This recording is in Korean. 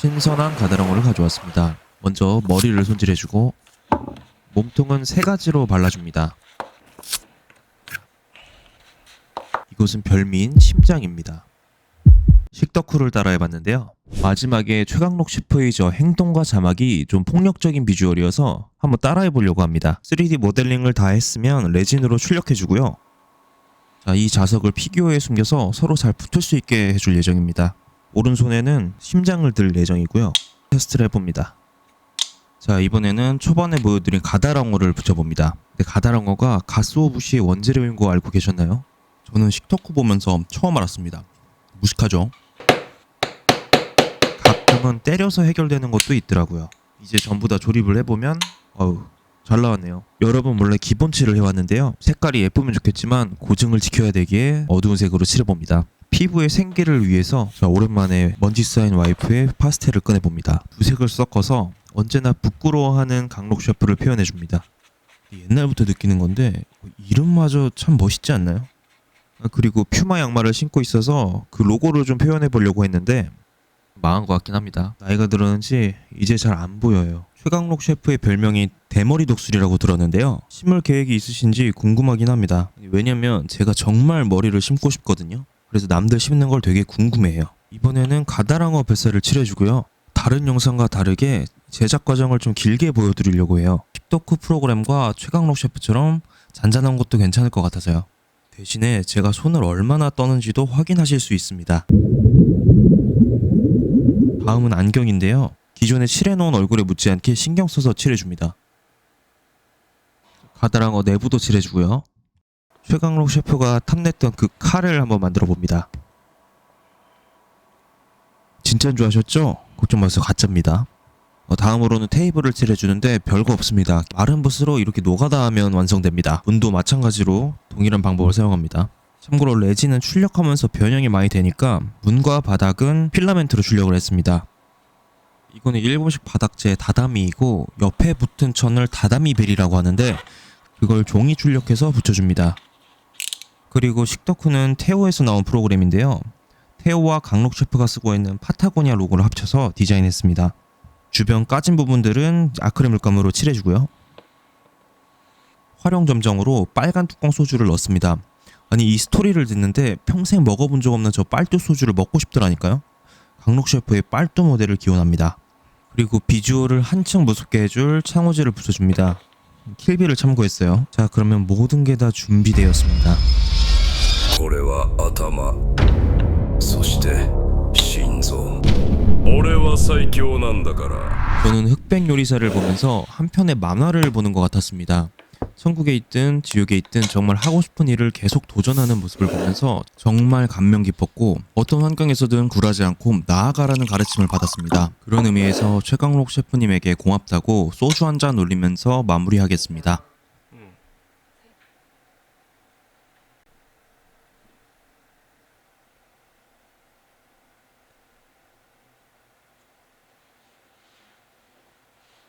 신선한 가다랑어를 가져왔습니다. 먼저 머리를 손질해주고 몸통은 세 가지로 발라줍니다. 이곳은 별미인 심장입니다. 식덕후를 따라해봤는데요. 마지막에 최강록 셰프의 저 행동과 자막이 좀 폭력적인 비주얼이어서 한번 따라해보려고 합니다. 3D 모델링을 다 했으면 레진으로 출력해주고요. 자, 이 자석을 피규어에 숨겨서 서로 잘 붙을 수 있게 해줄 예정입니다. 오른손에는 심장을 들 예정이고요. 테스트를 해봅니다. 자, 이번에는 초반에 보여드린 가다랑어를 붙여봅니다. 근데 가다랑어가 가스오부시의 원재료인 거 알고 계셨나요? 저는 식덕후 보면서 처음 알았습니다. 무식하죠? 가끔은 때려서 해결되는 것도 있더라고요. 이제 전부 다 조립을 해보면 어우 잘 나왔네요. 여러분 몰래 기본 칠을 해왔는데요. 색깔이 예쁘면 좋겠지만 고증을 지켜야 되기에 어두운 색으로 칠해봅니다. 피부의 생기를 위해서 자, 오랜만에 먼지 쌓인 와이프의 파스텔을 꺼내봅니다. 두 색을 섞어서 언제나 부끄러워하는 강록 셰프를 표현해줍니다. 옛날부터 느끼는 건데 이름마저 참 멋있지 않나요? 아, 그리고 퓨마 양말을 신고 있어서 그 로고를 좀 표현해 보려고 했는데 망한 것 같긴 합니다. 나이가 들었는지 이제 잘 안 보여요. 최강록 셰프의 별명이 대머리 독수리라고 들었는데요. 심을 계획이 있으신지 궁금하긴 합니다. 왜냐면 제가 정말 머리를 심고 싶거든요. 그래서 남들 심는 걸 되게 궁금해해요. 이번에는 가다랑어 뱃살을 칠해주고요. 다른 영상과 다르게 제작 과정을 좀 길게 보여드리려고 해요. 틱토크 프로그램과 최강록 셰프처럼 잔잔한 것도 괜찮을 것 같아서요. 대신에 제가 손을 얼마나 떠는지도 확인하실 수 있습니다. 다음은 안경인데요. 기존에 칠해놓은 얼굴에 묻지 않게 신경 써서 칠해줍니다. 가다랑어 내부도 칠해주고요. 최강록 셰프가 탐냈던 그 칼을 한번 만들어 봅니다. 진짜인 줄 아셨죠? 걱정 마세요. 가짜입니다. 어, 다음으로는 테이블을 칠해주는데 별거 없습니다. 마른 붓으로 이렇게 노가다 하면 완성됩니다. 문도 마찬가지로 동일한 방법을 사용합니다. 참고로 레진은 출력하면서 변형이 많이 되니까 문과 바닥은 필라멘트로 출력을 했습니다. 이거는 일본식 바닥재 다다미이고 옆에 붙은 천을 다다미 벨이라고 하는데 그걸 종이 출력해서 붙여줍니다. 그리고 식덕후는 테오에서 나온 프로그램인데요. 테오와 강록 셰프가 쓰고 있는 파타고니아 로고를 합쳐서 디자인했습니다. 주변 까진 부분들은 아크릴 물감으로 칠해주고요. 활용 점정으로 빨간 뚜껑 소주를 넣습니다. 아니 이 스토리를 듣는데 평생 먹어본 적 없는 저 빨뚜 소주를 먹고 싶더라니까요. 강록 셰프의 빨뚜 모델을 기원합니다. 그리고 비주얼을 한층 무섭게 해줄 창호지를 붙여줍니다. 킬비를 참고했어요. 자 그러면 모든 게 다 준비되었습니다. これは頭そして心臓俺は最強なんだから 저는 흑백 요리사를 보면서 한편의 만화를 보는 것 같았습니다. 천국에 있든 지옥에 있든 정말 하고 싶은 일을 계속 도전하는 모습을 보면서 정말 감명 깊었고 어떤 환경에서든 굴하지 않고 나아가라는 가르침을 받았습니다. 그런 의미에서 최강록 셰프님에게 고맙다고 소주 한 잔 올리면서 마무리하겠습니다.